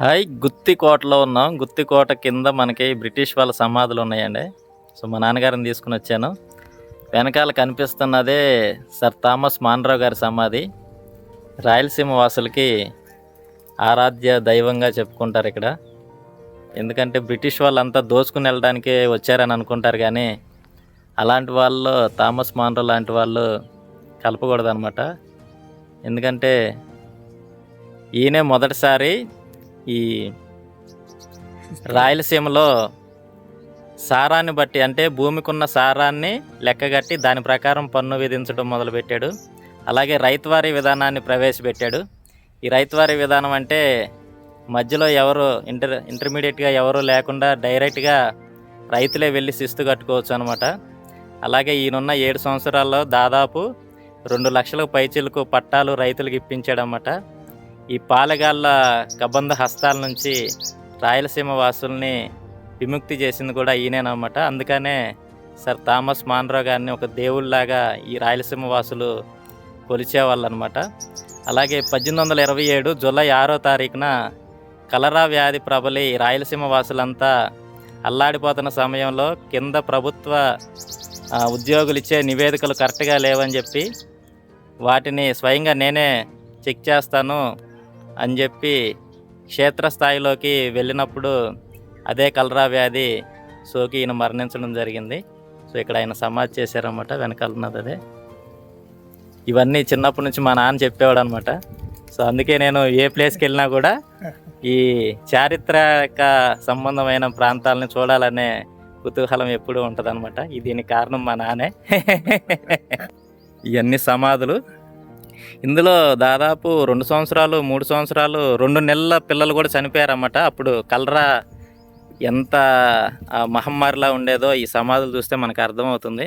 Hi గుత్తికోటలో ఉన్నాం. గుత్తికోట కింద మనకి బ్రిటిష్ వాళ్ళ సమాధులు ఉన్నాయండి. సో మా నాన్నగారిని తీసుకుని వచ్చాను. వెనకాల కనిపిస్తున్నదే సర్ థామస్ మాన్రావు గారి సమాధి. రాయలసీమ వాసులకి ఆరాధ్య దైవంగా చెప్పుకుంటారు ఇక్కడ. ఎందుకంటే బ్రిటిష్ వాళ్ళంతా దోచుకుని వెళ్ళడానికే వచ్చారని అనుకుంటారు కానీ అలాంటి వాళ్ళు థామస్ మాన్రావు లాంటి వాళ్ళు కలపకూడదు అనమాట ఎందుకంటే ఈయనే మొదటిసారి ఈ రాయలసీమలో సారాన్ని బట్టి అంటే భూమికి ఉన్న సారాన్ని లెక్కగట్టి దాని ప్రకారం పన్ను విధించడం మొదలుపెట్టాడు. అలాగే రైతువారీ విధానాన్ని ప్రవేశపెట్టాడు. ఈ రైతువారీ విధానం అంటే మధ్యలో ఎవరు ఇంటర్ ఇంటర్మీడియట్గా ఎవరు లేకుండా డైరెక్ట్గా రైతులే వెళ్ళి శిస్తు కట్టుకోవచ్చు అనమాట అలాగే ఈయనున్న ఏడు సంవత్సరాల్లో దాదాపు రెండు లక్షలకు పైచీలకు పట్టాలు రైతులకు ఇప్పించాడనమాట ఈ పాలెగాళ్ళ కబంధ హస్తాల నుంచి రాయలసీమ వాసుల్ని విముక్తి చేసింది కూడా ఈయనేనమాట. అందుకనే సార్ థామస్ మాన్రో గారిని ఒక దేవుళ్ళలాగా ఈ రాయలసీమ వాసులు కొలిచేవాళ్ళు అనమాట అలాగే పద్దెనిమిది వందల ఇరవై ఏడు జూలై ఆరో తారీఖున కలరా వ్యాధి ప్రబలి రాయలసీమ వాసులంతా అల్లాడిపోతున్న సమయంలో కింద ప్రభుత్వ ఉద్యోగులు ఇచ్చే నివేదికలు కరెక్ట్గా లేవని చెప్పి వాటిని స్వయంగా నేనే చెక్ చేస్తాను. అని చెప్పి క్షేత్రస్థాయిలోకి వెళ్ళినప్పుడు అదే కలరా వ్యాధి సోకి ఈయన మరణించడం జరిగింది. సో ఇక్కడ ఆయన సమాధి చేశారన్నమాట వెనకాలన్నది అదే. ఇవన్నీ చిన్నప్పటి నుంచి మా నాన్న చెప్పేవాడు అనమాట సో అందుకే నేను ఏ ప్లేస్కి వెళ్ళినా కూడా ఈ చారిత్రక సంబంధమైన ప్రాంతాలను చూడాలనే కుతూహలం ఎప్పుడూ ఉంటుంది అనమాట దీనికి కారణం మా నాన్నే ఇవన్నీ సమాధులు ఇందులో దాదాపు రెండు సంవత్సరాలు మూడు సంవత్సరాలు రెండు నెలల పిల్లలు కూడా చనిపోయారన్నమాట. అప్పుడు కలరా ఎంత మహమ్మారిలా ఉండేదో ఈ సమాధులు చూస్తే మనకు అర్థమవుతుంది.